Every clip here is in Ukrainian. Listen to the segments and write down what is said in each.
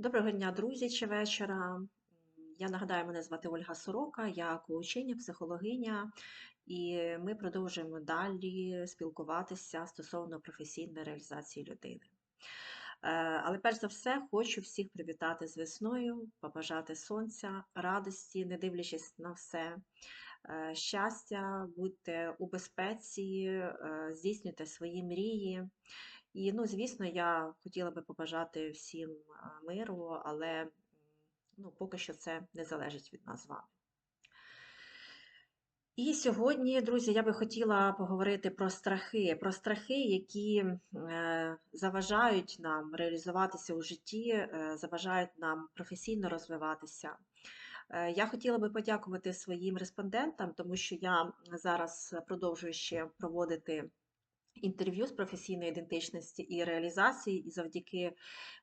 Доброго дня, друзі, чи вечора. Я нагадаю, мене звати Ольга Сорока, я коучиня, психологиня, і ми продовжуємо далі спілкуватися стосовно професійної реалізації людини. Е, Але перш за все хочу всіх привітати з весною, побажати сонця, радості, не дивлячись на все, щастя, будьте у безпеці, е, здійснюйте свої мрії. І, ну, звісно, я хотіла би побажати всім миру, але ну, поки що це не залежить від нас з вами. І сьогодні, друзі, я би хотіла поговорити про страхи, про страхи, які е, заважають нам реалізуватися у житті, е, заважають нам професійно розвиватися. Е, Я хотіла би подякувати своїм респондентам, тому що я зараз продовжую ще проводити інтерв'ю з професійної ідентичності і реалізації, і завдяки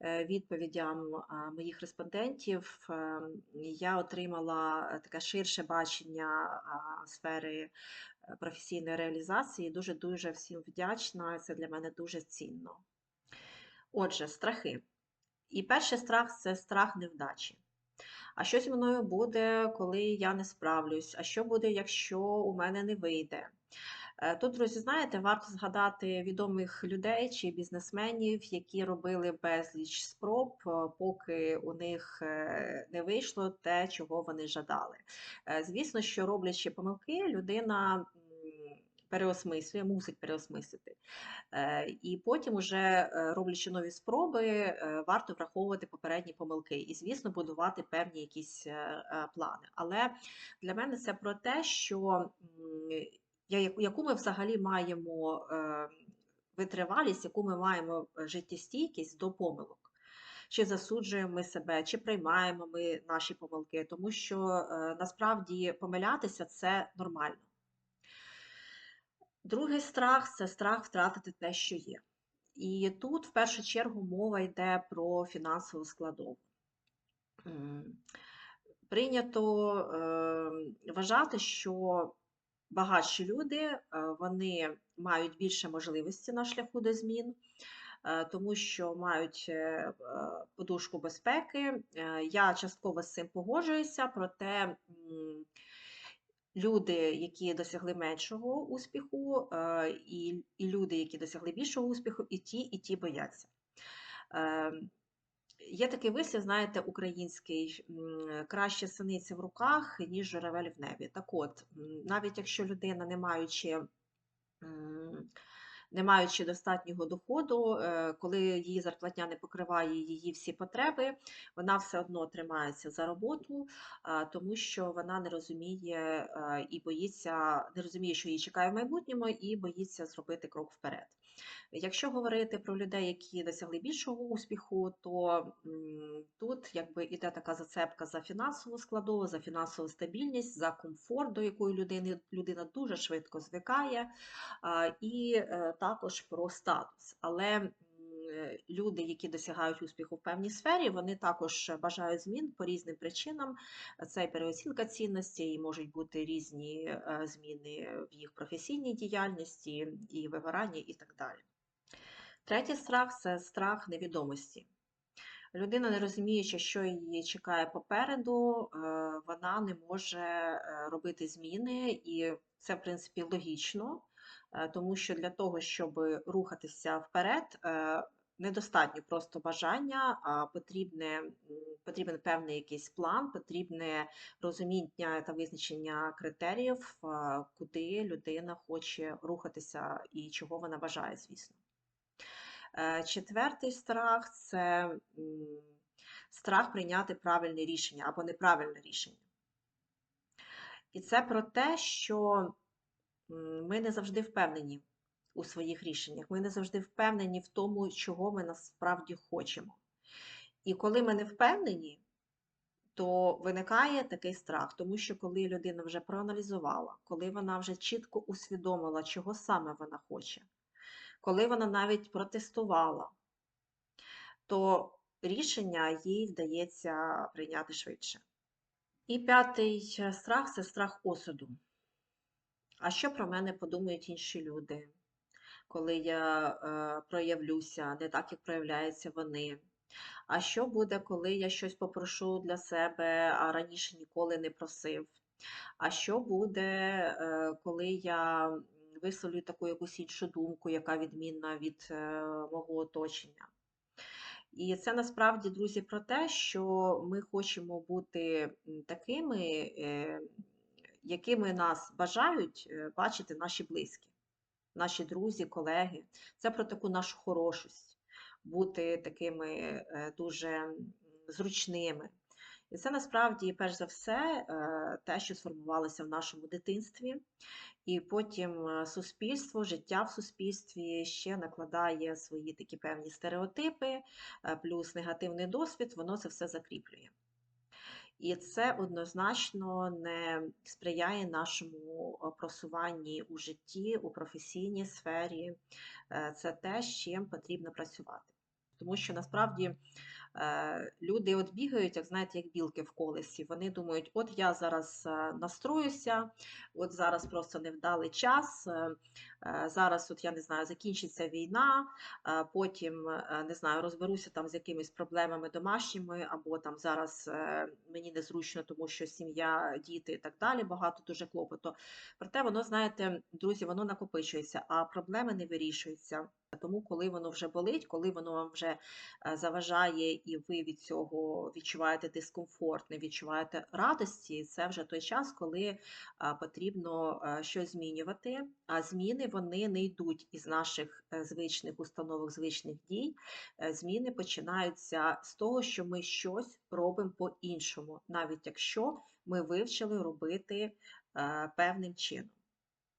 е, відповідям моїх респондентів е, я отримала таке ширше бачення сфери професійної реалізації. Дуже дуже всім вдячна. Це для мене дуже цінно. Отже, страхи. І перший страх це страх невдачі. А що зі мною буде, коли я не справлюсь? А що буде, якщо у мене не вийде? Е, Тут, друзі, знаєте, варто згадати відомих людей чи бізнесменів, які робили безліч спроб, е, поки у них е, не вийшло те, чого вони жадали. Звісно, що роблячи помилки, людина переосмислює, мусить переосмислити. Е, І потім, уже е, роблячи нові спроби, е, варто враховувати попередні помилки і, звісно, будувати певні якісь плани. Але для мене це про те, що яку ми взагалі маємо витривалість, яку ми маємо життєстійкість до помилок. Чи засуджуємо ми себе, чи приймаємо ми наші помилки, тому що насправді помилятися це нормально. Другий страх це страх втратити те, що є. І тут в першу чергу мова йде про фінансову складову. Прийнято е, вважати, що багатші люди е, вони мають більше можливості на шляху до змін, е, тому що мають е, е, подушку безпеки. Е, Я частково з цим погоджуюся, проте м, люди, які досягли меншого успіху, е, і, люди, які досягли більшого успіху, і ті, і ті бояться. Е, Є такий вислів, знаєте, український, краще синиці в руках, ніж журавель в небі. Так от, навіть якщо людина, не маючи, не маючи достатнього доходу, е, коли її зарплатня не покриває її всі потреби, вона все одно тримається за роботу, тому що вона не розуміє і боїться, не розуміє, що її чекає в майбутньому, і боїться зробити крок вперед. Якщо говорити про людей, які досягли більшого успіху, то тут якби іде така зацепка за фінансову складову, за фінансову стабільність, за комфорт, до якої людини людина дуже швидко звикає, і е, також про статус. Але люди, які досягають успіху в певній сфері, вони також бажають змін по різним причинам. Це і переоцінка цінностей, і можуть бути різні е, зміни в їх професійній діяльності, і вигорання, і так далі. Третій страх це страх невідомості. Людина, не розуміючи, що її чекає попереду, е, вона не може е, робити зміни, і це, в принципі, логічно, тому що для того, щоб рухатися вперед, е, недостатньо просто бажання, а потрібне, потрібен певний якийсь план, потрібне розуміння та визначення критеріїв, е, куди людина хоче рухатися і чого вона бажає, звісно. Е, Четвертий страх це страх прийняти правильне рішення або неправильне рішення. І це про те, що ми не завжди впевнені у своїх рішеннях, ми не завжди впевнені в тому, чого ми насправді хочемо. І коли ми не впевнені, то виникає такий страх, тому що коли людина вже проаналізувала, коли вона вже чітко усвідомила, чого саме вона хоче, коли вона навіть протестувала, то рішення їй вдається прийняти швидше. І п'ятий е, страх це страх осуду. А що про мене подумають інші люди, коли я е, проявлюся не так, як проявляються вони? А що буде, коли я щось попрошу для себе, а раніше ніколи не просив? А що буде, е, коли я висловлю таку якусь іншу думку, яка відмінна від е, мого оточення? І це насправді, друзі, про те, що ми хочемо бути такими, якими нас бажають е, бачити наші близькі, наші друзі, колеги. Це про таку нашу хорошість, бути такими е, дуже зручними. І це насправді, перш за все, е, те, що сформувалося в нашому дитинстві, і потім суспільство, життя в суспільстві ще накладає свої такі певні стереотипи, плюс негативний досвід, воно це все закріплює. І це однозначно не сприяє нашому е, просуванні у житті, у професійній сфері. Е, Це те, з чим потрібно працювати. Тому що насправді люди от бігають, як знаєте, як білки в колесі. Вони думають, от я зараз е, настроюся, от зараз просто невдалий час, е, е, зараз, от я не знаю, закінчиться війна, е, потім е, не знаю, розберуся там з якимись проблемами домашніми, або там зараз е, мені незручно, тому що сім'я, діти і так далі, багато дуже клопоту. Проте воно, знаєте, друзі, воно накопичується, а проблеми не вирішуються. Тому, коли воно вже болить, коли воно вам вже е, заважає, і ви від цього відчуваєте дискомфорт, не відчуваєте радості, це вже той час, коли е, потрібно е, щось змінювати. А зміни вони не йдуть із наших звичних установок, звичних дій. Зміни починаються з того, що ми щось робимо по-іншому, навіть якщо ми вивчили робити певним чином.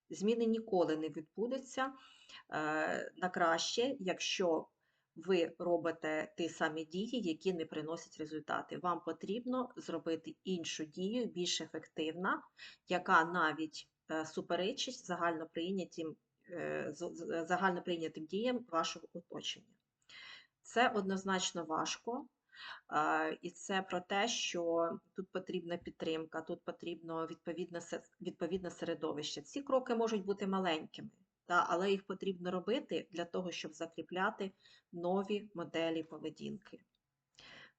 Зміни ніколи не відбудуться е, на краще, якщо ви робите ті самі дії, які не приносять результати. Вам потрібно зробити іншу дію, більш ефективна, яка навіть е, суперечить загальноприйнятим, е, загальноприйнятим діям вашого оточення. Це однозначно важко. І це про те, що тут потрібна підтримка, тут потрібно відповідне, відповідне середовище. Ці кроки можуть бути маленькими, та, але їх потрібно робити для того, щоб закріпляти нові моделі поведінки.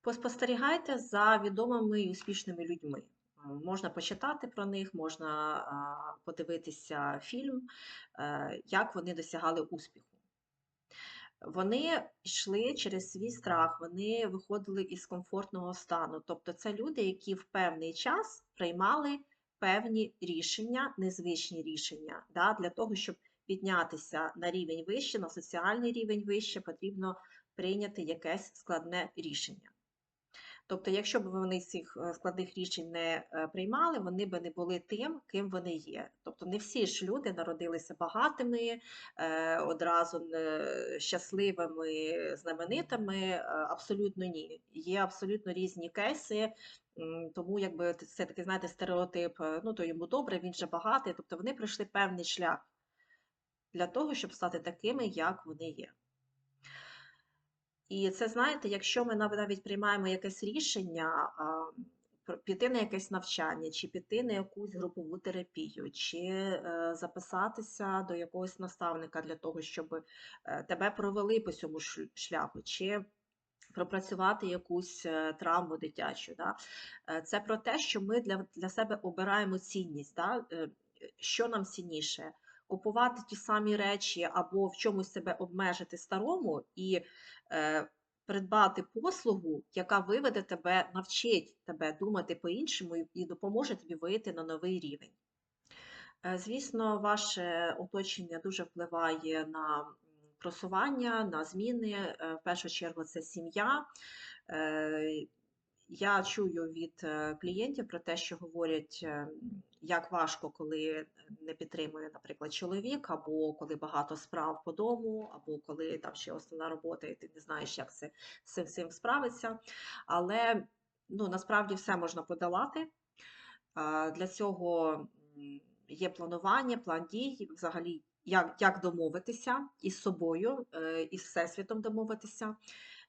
Поспостерігайте за відомими і успішними людьми. Можна почитати про них, можна подивитися фільм, е, як вони досягали успіху. Вони йшли через свій страх, вони виходили із комфортного стану. Тобто це люди, які в певний час приймали певні рішення, незвичні рішення. Да? Для того, щоб піднятися на рівень вище, на соціальний рівень вище, потрібно прийняти якесь складне рішення. Тобто, якщо б вони цих е, складних рішень не е, приймали, вони б не були тим, ким вони є. Тобто не всі ж люди народилися багатими, е, одразу щасливими, знаменитими. Абсолютно ні. Є абсолютно різні кейси. Тому якби це такий, знаєте, стереотип, ну то йому добре, він же багатий. Тобто вони пройшли певний шлях для того, щоб стати такими, як вони є. І це, знаєте, якщо ми нав- навіть приймаємо якесь рішення, піти на якесь навчання, чи піти на якусь групову терапію, чи е, записатися до якогось наставника для того, щоб е, тебе провели по цьому шляху, чи пропрацювати якусь е, травму дитячу. Да? Це про те, що ми для, для себе обираємо цінність. Да? Що нам цінніше? Купувати ті самі речі або в чомусь себе обмежити старому і е, придбати послугу, яка виведе тебе, навчить тебе думати по-іншому і- допоможе тобі вийти на новий рівень. Е, Звісно, ваше оточення дуже впливає на просування, на зміни. Е, В першу чергу це сім'я. Е, Я чую від е, клієнтів про те, що говорять, е, як важко, коли не підтримує, наприклад, чоловік, або коли багато справ по дому, або коли там ще основна робота, і ти не знаєш, як це з цим справиться. Але ну, насправді все можна подолати. Для цього є планування, план дій, взагалі, як, як домовитися із собою, е, із Всесвітом домовитися.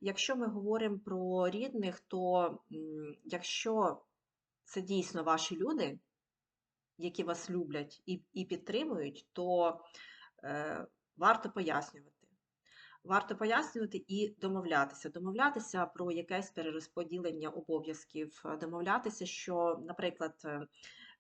Якщо ми говоримо про рідних, то якщо це дійсно ваші люди, які вас люблять і, і підтримують, то е, варто пояснювати. Варто пояснювати і домовлятися. Домовлятися про якесь перерозподілення обов'язків, домовлятися, що, наприклад, е,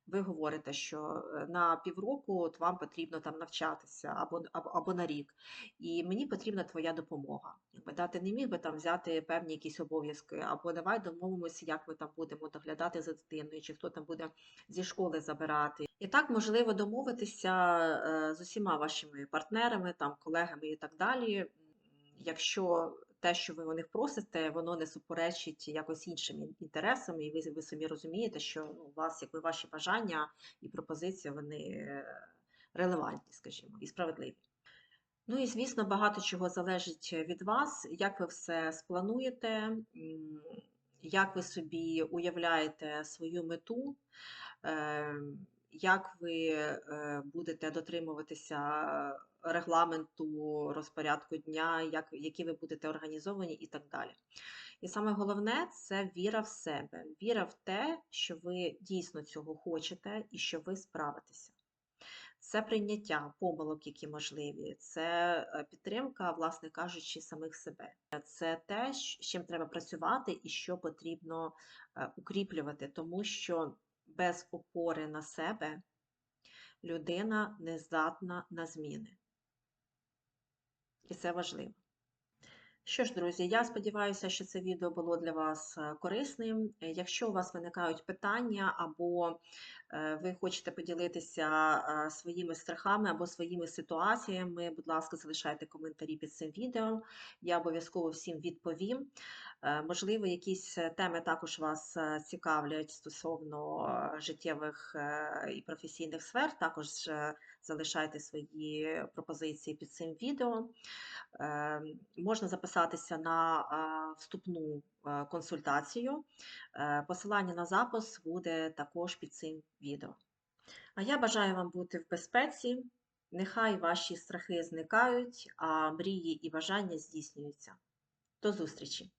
ви говорите, що е, на півроку от вам потрібно там навчатися або, або, на рік, і мені потрібна твоя допомога. Якби да, ти не міг би там взяти певні якісь обов'язки, або давай домовимося, як ми там будемо доглядати за дитиною, чи хто там буде зі школи забирати. І так можливо домовитися е, з усіма вашими партнерами, там, колегами і так далі, якщо те, що ви у них просите, воно не суперечить якось іншим інтересам, і ви, ви самі розумієте, що ну, у вас, якби ваші бажання і пропозиції, вони е, релевантні, скажімо, і справедливі. Ну і звісно, багато чого залежить від вас, як ви все сплануєте, як ви собі уявляєте свою мету, е, як ви е, будете дотримуватися регламенту, розпорядку дня, як, які ви будете організовані і так далі. І саме головне це віра в себе, віра в те, що ви дійсно цього хочете і що ви справитеся. Це прийняття помилок, які можливі, це е, підтримка, власне кажучи, самих себе. Це те, з чим треба працювати і що потрібно е, укріплювати, тому що без опори на себе людина не здатна на зміни. І це важливо. Що ж, друзі, я сподіваюся, що це відео було для вас е, корисним. Е, Якщо у вас виникають питання, або е, ви хочете поділитися своїми страхами або своїми ситуаціями, будь ласка, залишайте коментарі під цим відео. Я обов'язково всім відповім. Можливо, якісь теми також вас цікавлять стосовно життєвих і професійних сфер. Також залишайте свої пропозиції під цим відео. Е, Можна записатися на вступну е, консультацію. Е, Посилання на запис буде також під цим відео. А я бажаю вам бути в безпеці. Нехай ваші страхи зникають, а мрії і бажання здійснюються. До зустрічі!